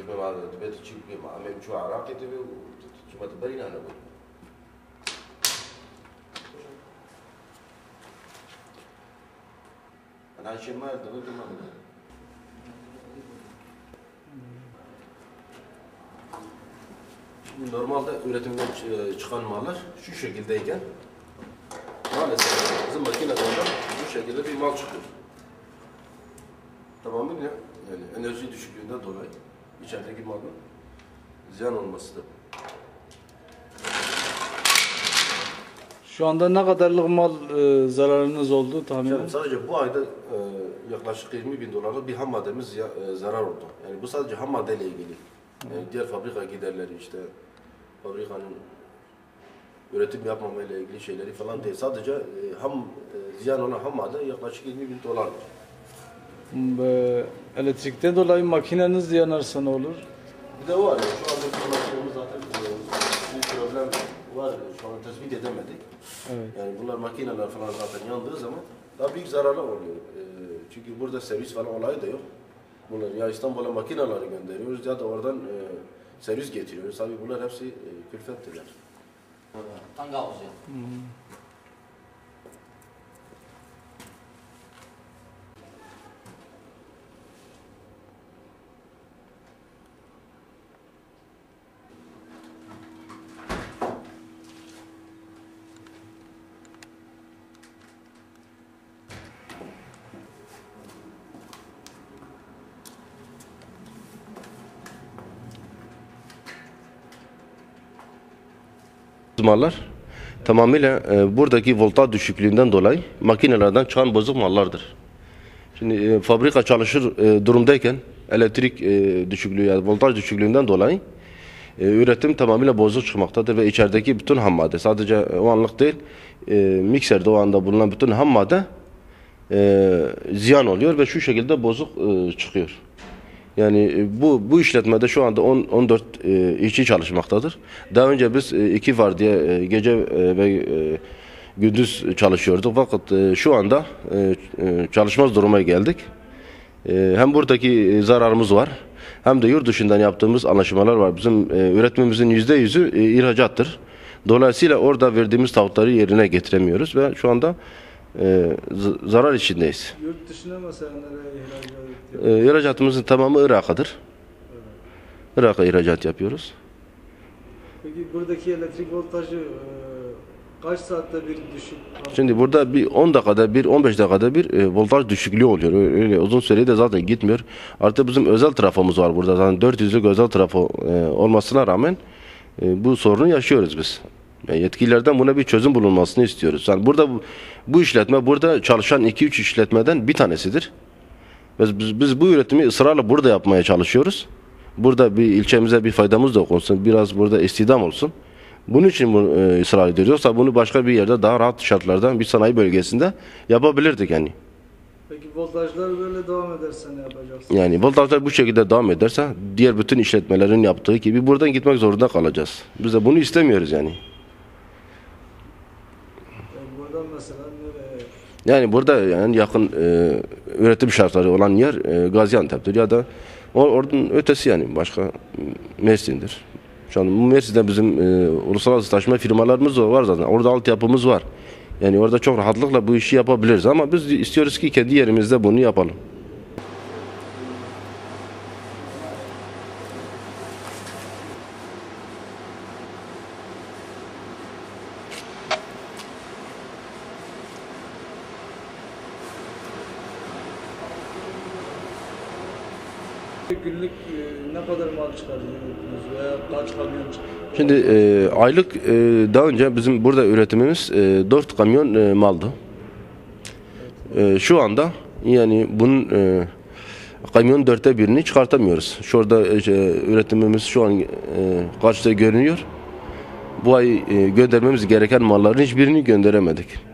تبقى مع تبقى تشيك مع عم شو عراقي تبقى شو ما تبين انا بقول انا عايش ما دغدغ ما بدأ. Şimdi normalde üretimden çı- çıkan mallar şu şekildeyken maalesef bizim makinelerden bu şekilde bir mal çıkıyor. Tamamıyla yani enerji düşüklüğünden dolayı içerideki malın ziyan olmasıdır. Şu anda ne kadarlık mal e, zararınız oldu tahminen? Yani sadece bu ayda e, yaklaşık 20 bin dolarlık bir ham maddemiz ya- e, zarar oldu. Yani bu sadece ham maddeyle ilgili. Yani diğer fabrika giderleri işte fabrikanın üretim yapmamayla ilgili şeyleri falan değil. Sadece e, ham e, ziyan olan ham madde yaklaşık 20 bin dolardır. Elektrikten dolayı makineniz yanarsa ne olur? Bir de var ya şu anda bir makinemiz zaten bir problem var. Şu an tespit edemedik. Evet. Yani bunlar makineler falan zaten yandığı zaman daha büyük zararlar oluyor. Ee, çünkü burada servis falan olayı da yok. Bunlar ya İstanbul'a makineleri gönderiyoruz ya da oradan e, servis getiriyoruz. Tabii bunlar hepsi e, külfettirler. Tan gạo Mallar tamamıyla e, buradaki voltaj düşüklüğünden dolayı makinelerden çıkan bozuk mallardır. Şimdi e, fabrika çalışır e, durumdayken elektrik e, düşüklüğü yani voltaj düşüklüğünden dolayı e, üretim tamamıyla bozuk çıkmaktadır ve içerideki bütün ham madde sadece e, o anlık değil e, mikserde o anda bulunan bütün ham madde e, ziyan oluyor ve şu şekilde bozuk e, çıkıyor. Yani e, bu bu işletmede şu anda 10 14 e, işçi çalışmaktadır. Daha önce biz e, iki var diye e, gece e, ve e, gündüz çalışıyorduk fakat e, şu anda e, e, çalışmaz duruma geldik. E, hem buradaki e, zararımız var hem de yurt dışından yaptığımız anlaşmalar var. Bizim e, üretimimizin yüzde yüzü e, ihracattır. Dolayısıyla orada verdiğimiz taahhütleri yerine getiremiyoruz ve şu anda e, zarar içindeyiz. Yurt dışına mesela nereye ihracat? E, ihracatımızın tamamı Irak'adır. Irak'a ihracat yapıyoruz. Peki buradaki elektrik voltajı e, kaç saatte bir düşük? Şimdi burada bir 10 dakikada bir 15 dakikada bir e, voltaj düşüklüğü oluyor. Öyle, öyle uzun sürede zaten gitmiyor. Artık bizim özel trafomuz var burada. Zaten 400'lük özel trafo e, olmasına rağmen e, bu sorunu yaşıyoruz biz. Yani yetkililerden buna bir çözüm bulunmasını istiyoruz. Yani burada bu, bu işletme burada çalışan 2-3 işletmeden bir tanesidir. Biz, biz, biz bu üretimi ısrarla burada yapmaya çalışıyoruz. Burada bir ilçemize bir faydamız da olsun. Biraz burada istihdam olsun. Bunun için bunu e, ısrar ediyoruz. Yoksa bunu başka bir yerde daha rahat şartlarda bir sanayi bölgesinde yapabilirdik yani. Peki voltajlar böyle devam ederse ne yapacaksın? Yani voltajlar bu şekilde devam ederse diğer bütün işletmelerin yaptığı gibi buradan gitmek zorunda kalacağız. Biz de bunu istemiyoruz yani. Yani buradan mesela? Yani burada yani yakın e, üretim şartları olan yer e, Gaziantep'tir ya da o, oradan ötesi yani başka Mersin'dir. Şu an Mersin'de bizim e, uluslararası taşıma firmalarımız var zaten. Orada altyapımız var. Yani orada çok rahatlıkla bu işi yapabiliriz ama biz istiyoruz ki kendi yerimizde bunu yapalım. Günlük e, ne kadar mal çıkarıyorsunuz veya kaç kamyon çıkıyor? Şimdi e, aylık e, daha önce bizim burada üretimimiz e, 4 kamyon e, maldı. E, şu anda yani bunun e, kamyon dörtte birini çıkartamıyoruz. Şurada e, şey, üretimimiz şu an e, karşıda görünüyor. Bu ay e, göndermemiz gereken malların hiçbirini gönderemedik.